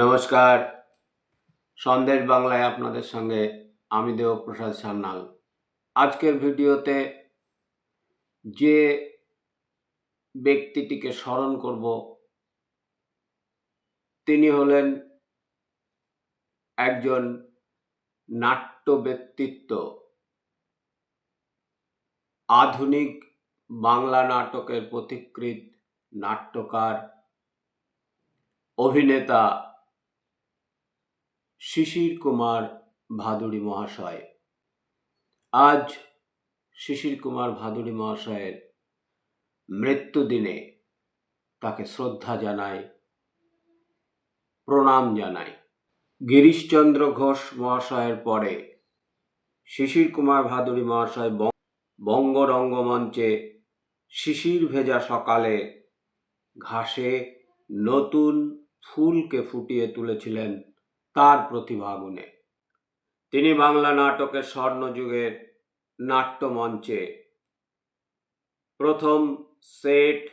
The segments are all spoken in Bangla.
নমস্কার। সন্দেশ বাংলায় আপনাদের সঙ্গে আমি দেবপ্রসাদ সান্যাল। আজকের ভিডিওতে যে ব্যক্তিটিকে স্মরণ করব, তিনি হলেন একজন নাট্য ব্যক্তিত্ব, আধুনিক বাংলা নাটকের পথিকৃৎ নাট্যকার, অভিনেতা শিশির কুমার ভাদুড়ি মহাশয়। আজ শিশির কুমার ভাদুড়ি মহাশয়ের মৃত্যুদিনে তাকে শ্রদ্ধা জানাই, প্রণাম জানাই। গিরিশচন্দ্র ঘোষ মহাশয়ের পরে শিশির কুমার ভাদুড়ি মহাশয় বঙ্গ রঙ্গমঞ্চে শিশির ভেজা সকালে ঘাসে নতুন ফুলকে ফুটিয়ে তুলেছিলেন তার প্রতিভাগুণে। তিনি বাংলা নাটকের স্বর্ণযুগের নাট্যমঞ্চে প্রথম সেট,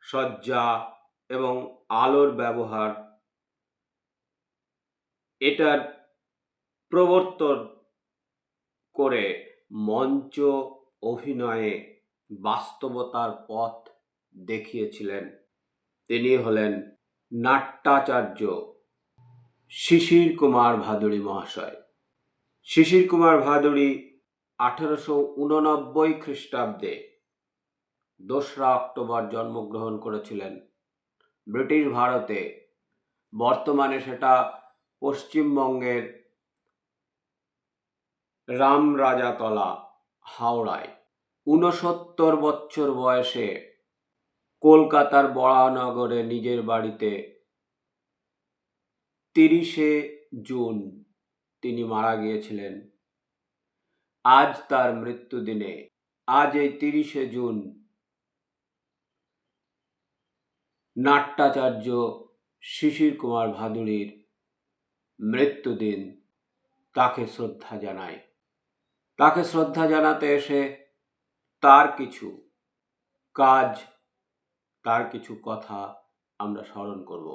সজ্জা এবং আলোর ব্যবহার, এটার প্রবর্তন করে মঞ্চ অভিনয়ে বাস্তবতার পথ দেখিয়েছিলেন। তিনি হলেন নাট্যাচার্য শিশির কুমার ভাদুড়ি মহাশয়। শিশির কুমার ভাদুড়ি আঠারোশো উননব্বই খ্রিস্টাব্দে দোসরা অক্টোবর জন্মগ্রহণ করেছিলেন ব্রিটিশ ভারতে। বর্তমানে সেটা পশ্চিমবঙ্গের রামরাজাতলা, হাওড়ায়। ঊনসত্তর বছর বয়সে কলকাতার বড়ানগরে নিজের বাড়িতে তিরিশে জুন তিনি মারা গিয়েছিলেন। আজ তার মৃত্যুদিনে আজ এই তিরিশে জুন নাট্যাচার্য শিশির কুমার ভাদুড়ির মৃত্যুদিন তাকে শ্রদ্ধা জানায়। তাকে শ্রদ্ধা জানাতে এসে তার কিছু কাজ, তার কিছু কথা আমরা স্মরণ করব।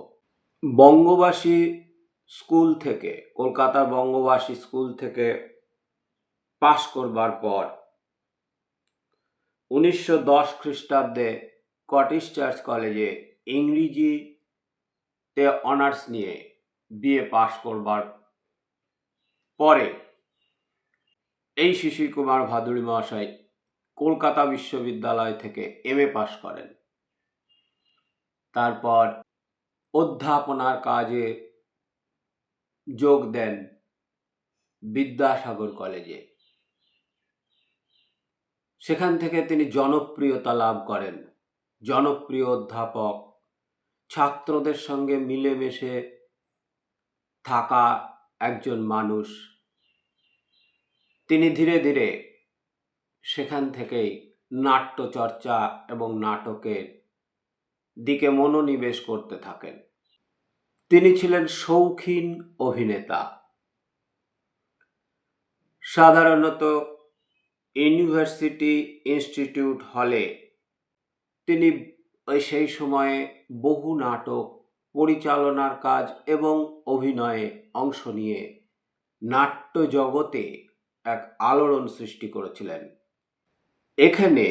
বঙ্গবাসী স্কুল থেকে, কলকাতার বঙ্গবাসী স্কুল থেকে পাশ করবার পর উনিশশো দশ খ্রিস্টাব্দে কটিশ চার্চ কলেজে ইংরেজিতে অনার্স নিয়ে বিএ পাশ করবার পরে এই শিশির কুমার ভাদুড়ি মহাশয় কলকাতা বিশ্ববিদ্যালয় থেকে এম এ পাশ করেন। তারপর অধ্যাপনার কাজে যোগ দেন বিদ্যাসাগর কলেজে। সেখান থেকে তিনি জনপ্রিয়তা লাভ করেন। জনপ্রিয় অধ্যাপক, ছাত্রদের সঙ্গে মিলেমিশে থাকা একজন মানুষ। তিনি ধীরে ধীরে সেখান থেকেই নাট্যচর্চা এবং নাটকের দিকে মনোনিবেশ করতে থাকেন। তিনি ছিলেন শৌখিন অভিনেতা। সাধারণত ইউনিভার্সিটি ইনস্টিটিউট হলে তিনি সেই সময়ে বহু নাটক, পরিচালনার কাজ এবং অভিনয়ে অংশ নিয়ে নাট্য জগতে এক আলোড়ন সৃষ্টি করেছিলেন। এখানে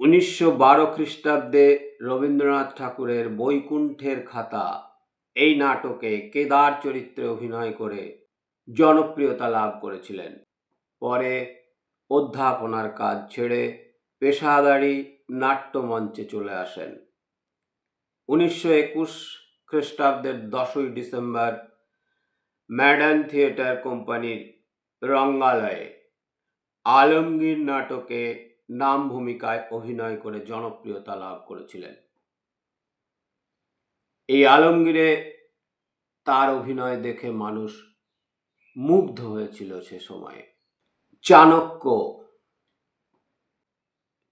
উনিশশো বারো খ্রিস্টাব্দে রবীন্দ্রনাথ ঠাকুরের বৈকুণ্ঠের খাতা এই নাটকে কেদার চরিত্রে অভিনয় করে জনপ্রিয়তা লাভ করেছিলেন। পরে অধ্যাপনার কাজ ছেড়ে পেশাদারি নাট্যমঞ্চে চলে আসেন। উনিশশো একুশ খ্রিস্টাব্দের দশই ডিসেম্বর ম্যাডান থিয়েটার কোম্পানির রঙ্গালয়ে আলমগীর নাটকে নাম ভূমিকায় অভিনয় করে জনপ্রিয়তা লাভ করেছিলেন। এই আলমগীরে তার অভিনয় দেখে মানুষ মুগ্ধ হয়েছিল সে সময়ে। চাণক্য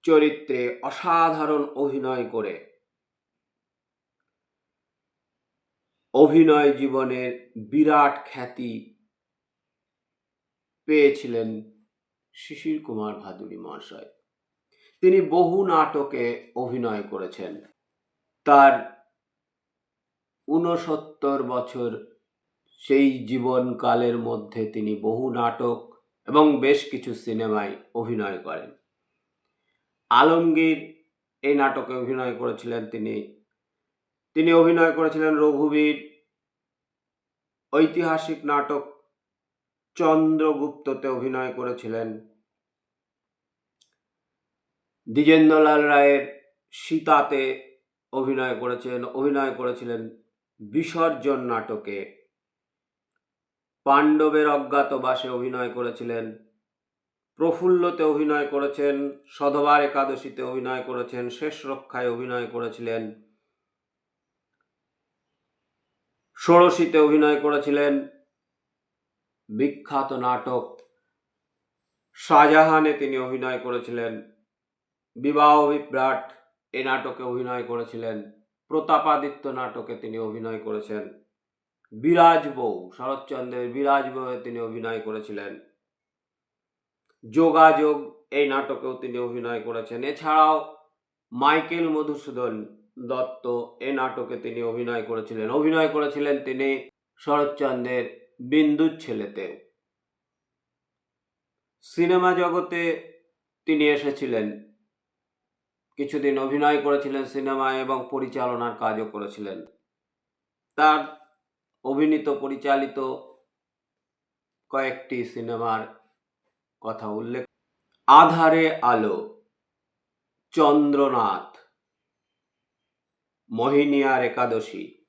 চরিত্রে অসাধারণ অভিনয় করে অভিনয় জীবনের বিরাট খ্যাতি পেয়েছিলেন শিশির কুমার ভাদুড়ি মহাশয়। তিনি বহু নাটকে অভিনয় করেছেন। তার ঊনসত্তর বছর সেই জীবনকালের মধ্যে তিনি বহু নাটক এবং বেশ কিছু সিনেমায় অভিনয় করেন। আলমগীর এই নাটকে অভিনয় করেছিলেন তিনি। তিনি অভিনয় করেছিলেন রঘুবীর, ঐতিহাসিক নাটক চন্দ্রগুপ্ততে অভিনয় করেছিলেন। দ্বিজেন্দ্রলাল রায়ের সীতাতে অভিনয় করেছেন, অভিনয় করেছিলেন বিসর্জন নাটকে। পাণ্ডবের অজ্ঞাতবাসে অভিনয় করেছিলেন। প্রফুল্লতে অভিনয় করেছেন, সধবার একাদশীতে অভিনয় করেছেন, শেষ রক্ষায় অভিনয় করেছিলেন। ষোড়শীতে অভিনয় করেছিলেন। বিখ্যাত নাটক শাহজাহানে তিনি অভিনয় করেছিলেন। বিবাহ বিভ্রাট এ নাটকে অভিনয় করেছিলেন। প্রতাপাদিত্য নাটকে তিনি অভিনয় করেছেন। বিরাজ বউ, শরৎচন্দ্রের বিরাজ বউয়ে তিনি অভিনয় করেছিলেন। যোগাযোগ এই নাটকেও তিনি অভিনয় করেছেন। এছাড়াও মাইকেল মধুসূদন দত্ত এ নাটকে তিনি অভিনয় করেছিলেন। অভিনয় করেছিলেন তিনি শরৎচন্দ্রের বিন্দুর ছেলেতেও সিনেমা জগতে তিনি এসেছিলেন। কিছুদিন অভিনয় করেছিলেন সিনেমায় এবং পরিচালনার কাজও করেছিলেন। তার অভিনীত, পরিচালিত কয়েকটি সিনেমার কথা উল্লেখ আধারে আলো, চন্দ্রনাথ, মোহিনীয়ার একাদশী,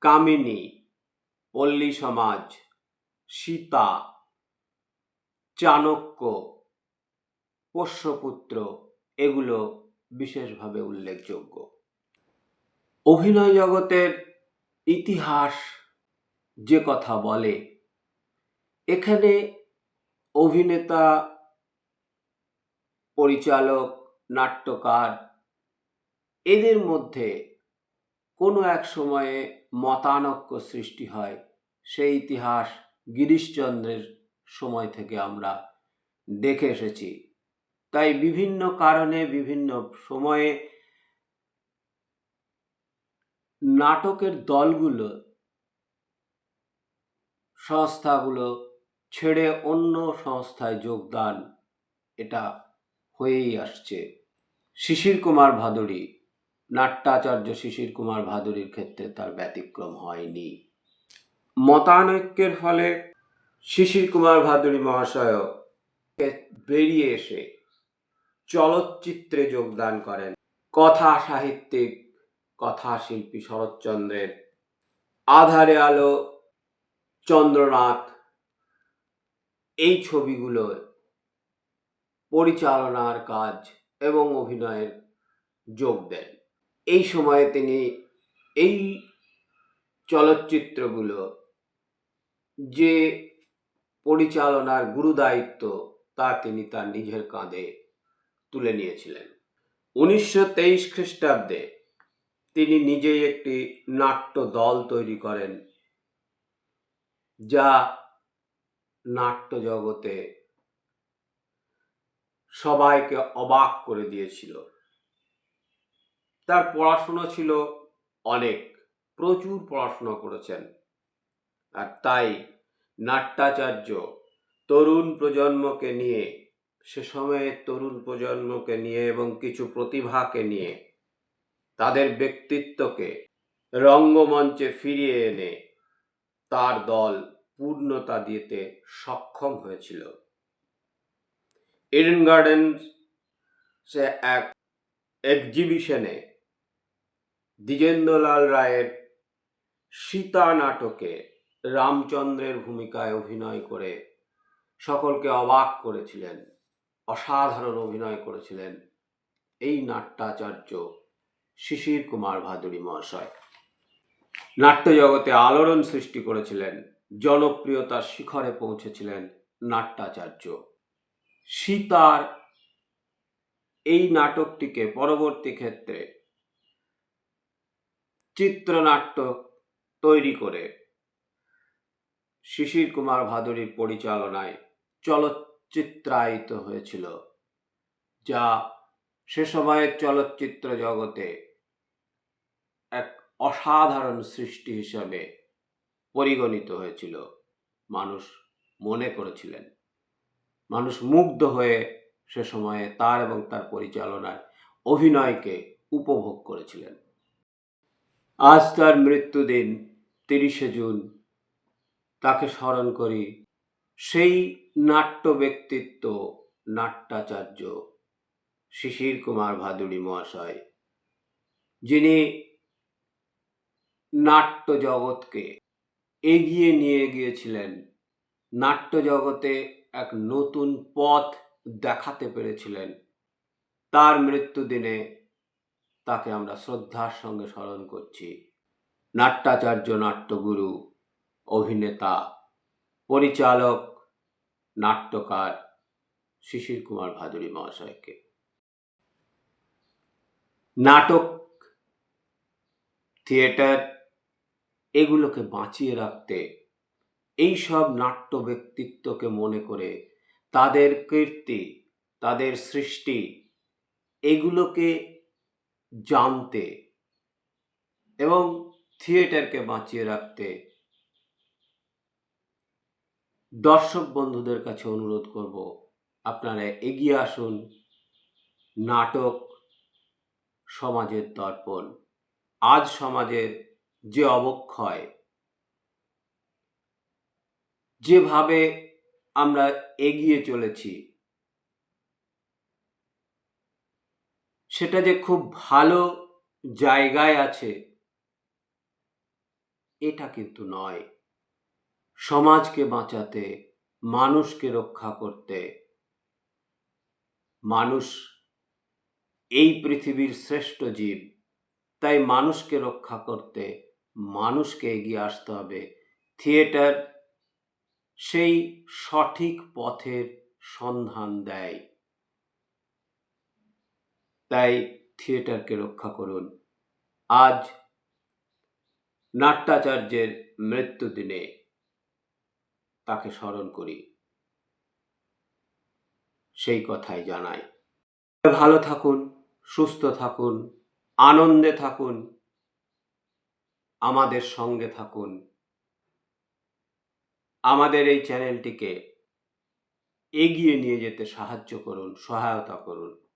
কামিনী, পল্লী সমাজ, সীতা, চাণক্য, পোষ্যপুত্র এগুলো বিশেষভাবে উল্লেখযোগ্য। অভিনয় জগতের ইতিহাস যে কথা বলে, এখানে অভিনেতা, পরিচালক, নাট্যকার, এদের মধ্যে কোনো এক সময়ে মতানক্য সৃষ্টি হয়। সেই ইতিহাস গিরিশচন্দ্রের সময় থেকে আমরা দেখে এসেছি। তাই বিভিন্ন কারণে, বিভিন্ন সময়ে নাটকের দলগুলো, সংস্থাগুলো ছেড়ে অন্য সংস্থায় যোগদান এটা হয়েই আসছে। শিশির কুমার ভাদুরী নাট্যাচার্য শিশির কুমার ভাদুরীর ক্ষেত্রে তার ব্যতিক্রম হয়নি। মতানৈক্যের ফলে শিশির কুমার ভাদুরী মহাশয় বেরিয়ে এসে চলচ্চিত্রে যোগদান করেন। কথা সাহিত্যিক, কথা শিল্পী শরৎচন্দ্রের আধারে আলো, চন্দ্রনাথ। এই ছবিগুলোর পরিচালনার কাজ এবং অভিনয়ের যোগ দেন। এই সময়ে তিনি এই চলচ্চিত্রগুলো যে পরিচালনার গুরুদায়িত্ব তা তিনি তার নিজের কাঁধে তুলে নিয়েছিলেন। উনিশশো তেইশ খ্রিস্টাব্দে তিনি নিজেই একটি নাট্য দল তৈরি করেন, যা নাট্য জগতে সবাইকে অবাক করে দিয়েছিল। তার পড়াশুনো ছিল অনেক, প্রচুর পড়াশোনা করেছেন। আর তাই নাট্যাচার্য তরুণ প্রজন্মকে নিয়ে সে সময়ে তরুণ প্রজন্মকে নিয়ে এবং কিছু প্রতিভাকে নিয়ে তাদের ব্যক্তিত্বকে রঙ্গমঞ্চে ফিরিয়ে এনে তার দল পূর্ণতা দিতে সক্ষম হয়েছিল। ইডেন গার্ডেন সে এক এক্সিবিশনে দ্বিজেন্দ্রলাল রায়ের সীতা নাটকে রামচন্দ্রের ভূমিকায় অভিনয় করে সকলকে অবাক করেছিলেন। অসাধারণ অভিনয় করেছিলেন এই নাট্যাচার্য শিশির কুমার ভাদুরী মহাশয়। নাট্যজগতে আলোড়ন সৃষ্টি করেছিলেন, জনপ্রিয়তার শিখরে পৌঁছেছিলেন নাট্যাচার্য। সীতার এই নাটকটিকে পরবর্তী ক্ষেত্রে চিত্রনাট্য তৈরি করে শিশির কুমার ভাদুরীর পরিচালনায় চলচ্চিত্রায়িত হয়েছিল, যা সে সময়ের চলচ্চিত্র জগতে এক অসাধারণ সৃষ্টি হিসাবে পরিগণিত হয়েছিল। মানুষ মনে করেছিলেন। মানুষ মুগ্ধ হয়ে সে সময়ে তার এবং তার পরিচালনায় অভিনয়কে উপভোগ করেছিলেন। আজ তার মৃত্যুদিন তিরিশে জুন। তাকে স্মরণ করি সেই নাট্য ব্যক্তিত্ব নাট্যাচার্য শিশির কুমার ভাদুড়ি মহাশয়, যিনি নাট্য জগৎকে এগিয়ে নিয়ে গিয়েছিলেন নাট্য জগতে এক নতুন পথ দেখাতে পেরেছিলেন। তার মৃত্যুদিনে তাকে আমরা শ্রদ্ধার সঙ্গে স্মরণ করছি। নাট্যাচার্য, নাট্যগুরু, অভিনেতা, পরিচালক নাট্যকার শিশির কুমার ভাদুরী মহাশয়কে। নাটক, থিয়েটার, এগুলোকে বাঁচিয়ে রাখতে এই সব নাট্য ব্যক্তিত্বকে মনে করে তাদের কীর্তি, তাদের সৃষ্টি, এগুলোকে জানতে এবং থিয়েটারকে বাঁচিয়ে রাখতে দর্শক বন্ধুদের কাছে অনুরোধ করব, আপনারা এগিয়ে আসুন, নাটক সমাজের দর্পণ। আজ সমাজের যে অবক্ষয়, যেভাবে আমরা এগিয়ে চলেছি, সেটা যে খুব ভালো জায়গায় আছে, এটা কিন্তু নয়। সমাজকে বাঁচাতে, মানুষকে রক্ষা করতে। মানুষ এই পৃথিবীর শ্রেষ্ঠ জীব, তাই মানুষকে রক্ষা করতে মানুষকে এগিয়ে আসতে হবে। থিয়েটার সেই সঠিক পথের সন্ধান দেয়। তাই থিয়েটারকে রক্ষা করুন। আজ নাট্যাচার্যের মৃত্যুদিনে তাকে স্মরণ করি। সেই কথাই জানাই। ভালো থাকুন, সুস্থ থাকুন, আনন্দে থাকুন, আমাদের সঙ্গে থাকুন। আমাদের এই চ্যানেলটিকে এগিয়ে নিয়ে যেতে সাহায্য করুন, সহায়তা করুন।